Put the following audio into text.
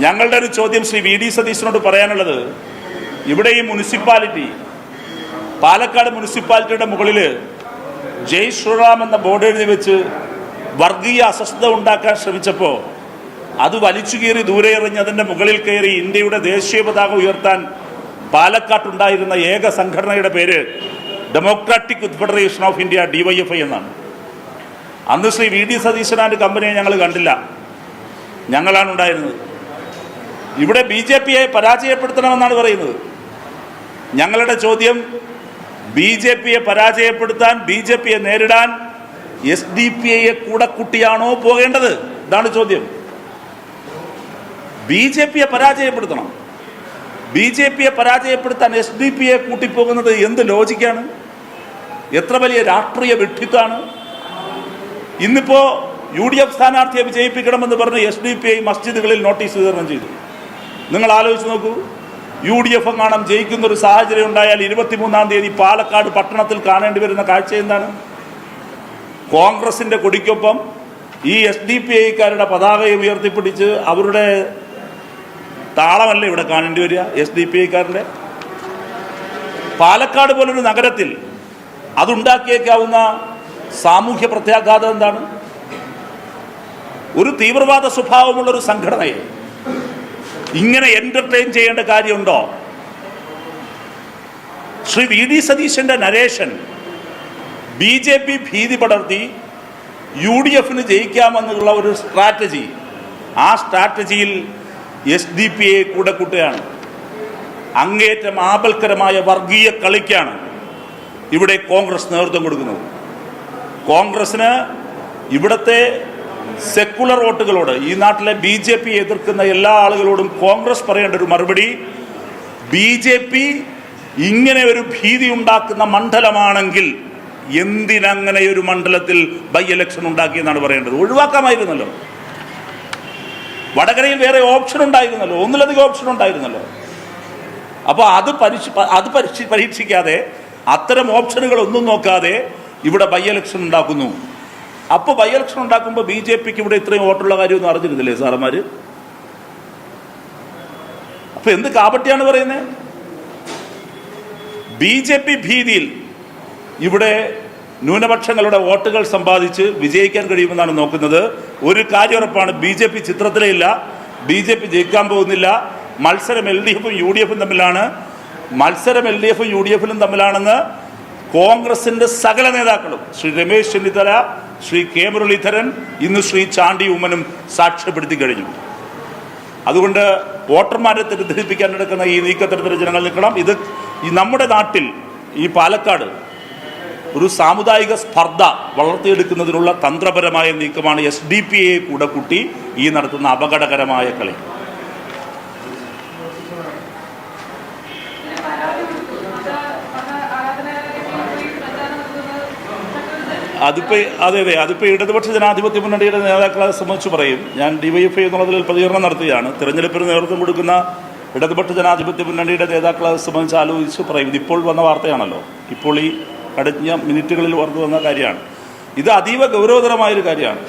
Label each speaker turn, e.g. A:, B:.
A: ഞങ്ങളുടെ ഒരു ചോദ്യം ശ്രീ വി ഡി സതീശനോട് പറയാനുള്ളത്. ഇവിടെ ഈ മുനിസിപ്പാലിറ്റി പാലക്കാട് മുനിസിപ്പാലിറ്റിയുടെ മുകളിൽ ജയ് ശ്രീറാം എന്ന ബോർഡ് എഴുതി വെച്ച് വർഗീയ അസ്വസ്ഥത ഉണ്ടാക്കാൻ ശ്രമിച്ചപ്പോൾ അത് വലിച്ചു കീറി ദൂരെ എറിഞ്ഞ് അതിന്റെ മുകളിൽ കയറി ഇന്ത്യയുടെ ദേശീയ പതാക ഉയർത്താൻ പാലക്കാട്ടുണ്ടായിരുന്ന ഏക സംഘടനയുടെ പേര് Democratic Federation of India DYFI എന്നാണ്. അന്ന് ശ്രീ വി ഡി സതീശനാന്റെ കമ്പനിയെ ഞങ്ങൾ കണ്ടില്ല. ഞങ്ങളാണ് ഉണ്ടായിരുന്നത് ഇവിടെ ബി ജെ പിയെ പരാജയപ്പെടുത്തണമെന്നാണ് പറയുന്നത്. ഞങ്ങളുടെ ചോദ്യം ബി ജെ പിയെ പരാജയപ്പെടുത്താൻ ബി ജെ പിയെ നേരിടാൻ എസ് ഡി പി ഐയെ കൂടെ കുട്ടിയാണോ പോകേണ്ടത്? ഇതാണ് ചോദ്യം. ബി ജെ പിയെ പരാജയപ്പെടുത്തണം. ബി ജെ പിയെ പരാജയപ്പെടുത്താൻ എസ് ഡി പി യെ കൂട്ടിപ്പോകുന്നത് എന്ത് ലോജിക്കാണ്? എത്ര വലിയ രാഷ്ട്രീയ വിഡ്ഢിത്താണ് ഇന്നിപ്പോ യു ഡി എഫ് സ്ഥാനാർത്ഥിയെ വിജയിപ്പിക്കണമെന്ന് പറഞ്ഞ് എസ് ഡി പി ഐ മസ്ജിദുകളിൽ നോട്ടീസ് വിതരണം ചെയ്തു. നിങ്ങൾ ആലോചിച്ച് നോക്കൂ. യു ഡി എഫ് എങ്ങാണം ജയിക്കുന്ന ഒരു സാഹചര്യം ഉണ്ടായാൽ ഇരുപത്തിമൂന്നാം തീയതി പാലക്കാട് പട്ടണത്തിൽ കാണേണ്ടി വരുന്ന കാഴ്ച എന്താണ്? കോൺഗ്രസിന്റെ കൊടിക്കൊപ്പം ഈ എസ് ഡി പി ഐക്കാരുടെ പതാകയെ ഉയർത്തിപ്പിടിച്ച് അവരുടെ താളമല്ല ഇവിടെ കാണേണ്ടി വരിക എസ് ഡി പി ഐക്കാരുടെ? പാലക്കാട് പോലൊരു നഗരത്തിൽ അതുണ്ടാക്കിയേക്കാവുന്ന സാമൂഹ്യ പ്രത്യാഘാതം എന്താണ്? ഒരു തീവ്രവാദ സ്വഭാവമുള്ള ഒരു സംഘടനയെ ഇങ്ങനെ എന്റർടൈൻ ചെയ്യേണ്ട കാര്യമുണ്ടോ? ശ്രീ വി ഡി സതീശന്റെ നരേഷൻ ബി ജെ പി ഭീതി പടർത്തി യു ഡി എഫിന് ജയിക്കാമെന്നുള്ള ഒരു സ്ട്രാറ്റജി ആ സ്ട്രാറ്റജിയിൽ എസ് ഡി പി എ കൂടെ കൂട്ടുകയാണ്. അങ്ങേറ്റം ആപൽക്കരമായ വർഗീയ കളിക്കാണ് ഇവിടെ കോൺഗ്രസ് നേതൃത്വം കൊടുക്കുന്നത്. കോൺഗ്രസിന് ഇവിടുത്തെ സെക്കുലർ വോട്ടുകളോട് ഈ നാട്ടിലെ ബി ജെ പി എതിർക്കുന്ന എല്ലാ ആളുകളോടും കോൺഗ്രസ് പറയേണ്ട ഒരു മറുപടി ബി ജെ പി ഇങ്ങനെ ഒരു ഭീതി ഉണ്ടാക്കുന്ന മണ്ഡലമാണെങ്കിൽ എന്തിനങ്ങനെ ഒരു മണ്ഡലത്തിൽ ബൈ ഇലക്ഷൻ ഉണ്ടാക്കിയെന്നാണ് പറയേണ്ടത്? ഒഴിവാക്കാമായിരുന്നല്ലോ. വടകരയിൽ വേറെ ഓപ്ഷൻ ഉണ്ടായിരുന്നല്ലോ. ഒന്നിലധികം ഓപ്ഷൻ ഉണ്ടായിരുന്നല്ലോ. അപ്പോൾ അത് പരീക്ഷ അത് പരീക്ഷ പരീക്ഷിക്കാതെ അത്തരം ഓപ്ഷനുകൾ ഒന്നും നോക്കാതെ ഇവിടെ ബൈ ഇലക്ഷൻ ഉണ്ടാക്കുന്നു. അപ്പോൾ ബൈ ഇലക്ഷൻ ഉണ്ടാക്കുമ്പോൾ ബി ജെ പിക്ക് ഇവിടെ ഇത്രയും വോട്ടുള്ള കാര്യമൊന്നും അറിഞ്ഞിരുന്നില്ലേ സാറന്മാർ അപ്പൊ എന്ത് കാപട്ടിയാണ് പറയുന്നത് ബി ജെ പി ഭീതിയിൽ ഇവിടെ ന്യൂനപക്ഷങ്ങളുടെ വോട്ടുകൾ സമ്പാദിച്ച് വിജയിക്കാൻ കഴിയുമെന്നാണ് നോക്കുന്നത്. ഒരു കാര്യം ഉറപ്പാണ് ബി ജെ പി ചിത്രത്തിലേ ഇല്ല. ബി ജെ പി ജയിക്കാൻ പോകുന്നില്ല. മത്സരം എൽ ഡി എഫും യു ഡി എഫും തമ്മിലാണ്. മത്സരം എൽ ഡി എഫും യു ഡി എഫിലും തമ്മിലാണെന്ന് കോൺഗ്രസിന്റെ സകല നേതാക്കളും ശ്രീ രമേശ് ചെന്നിത്തല ശ്രീ കെ മുരളീധരൻ ഇന്ന് ശ്രീ ചാണ്ടി ഉമ്മനും സാക്ഷ്യപ്പെടുത്തി കഴിഞ്ഞു. അതുകൊണ്ട് വോട്ടർമാരെ തെറ്റിദ്ധരിപ്പിക്കാൻ നടക്കുന്ന ഈ നീക്കത്തെടുത്തിട്ട് ജനങ്ങൾ നിൽക്കണം. ഇത് ഈ നമ്മുടെ നാട്ടിൽ ഈ പാലക്കാട് ഒരു സാമുദായിക സ്പർദ്ധ വളർത്തിയെടുക്കുന്നതിനുള്ള തന്ത്രപരമായ നീക്കമാണ് എസ് ഡി പി എ കൂടെ കൂട്ടി ഈ നടത്തുന്ന അപകടകരമായ കളി. അതിപ്പോ അതെ അതെ അതിപ്പോ ഇടതുപക്ഷ ജനാധിപത്യ മുന്നണിയുടെ നേതാക്കളെ സംബന്ധിച്ച് പറയും. ഞാൻ ഡിവൈഎഫ്ഐ എന്നുള്ളതിൽ പ്രതികരണം നടത്തുകയാണ്. തിരഞ്ഞെടുപ്പിന് നേതൃത്വം കൊടുക്കുന്ന ഇടതുപക്ഷ ജനാധിപത്യ മുന്നണിയുടെ നേതാക്കളെ സംബന്ധിച്ച് ആലോചിച്ച് പറയും. ഇതിപ്പോൾ വന്ന വാർത്തയാണല്ലോ. ഇപ്പോൾ ഈ കഴിഞ്ഞ മിനിറ്റുകളിൽ വർദ്ധ വന്ന കാര്യമാണ്. ഇത് അതീവ ഗൗരവതരമായൊരു കാര്യമാണ്.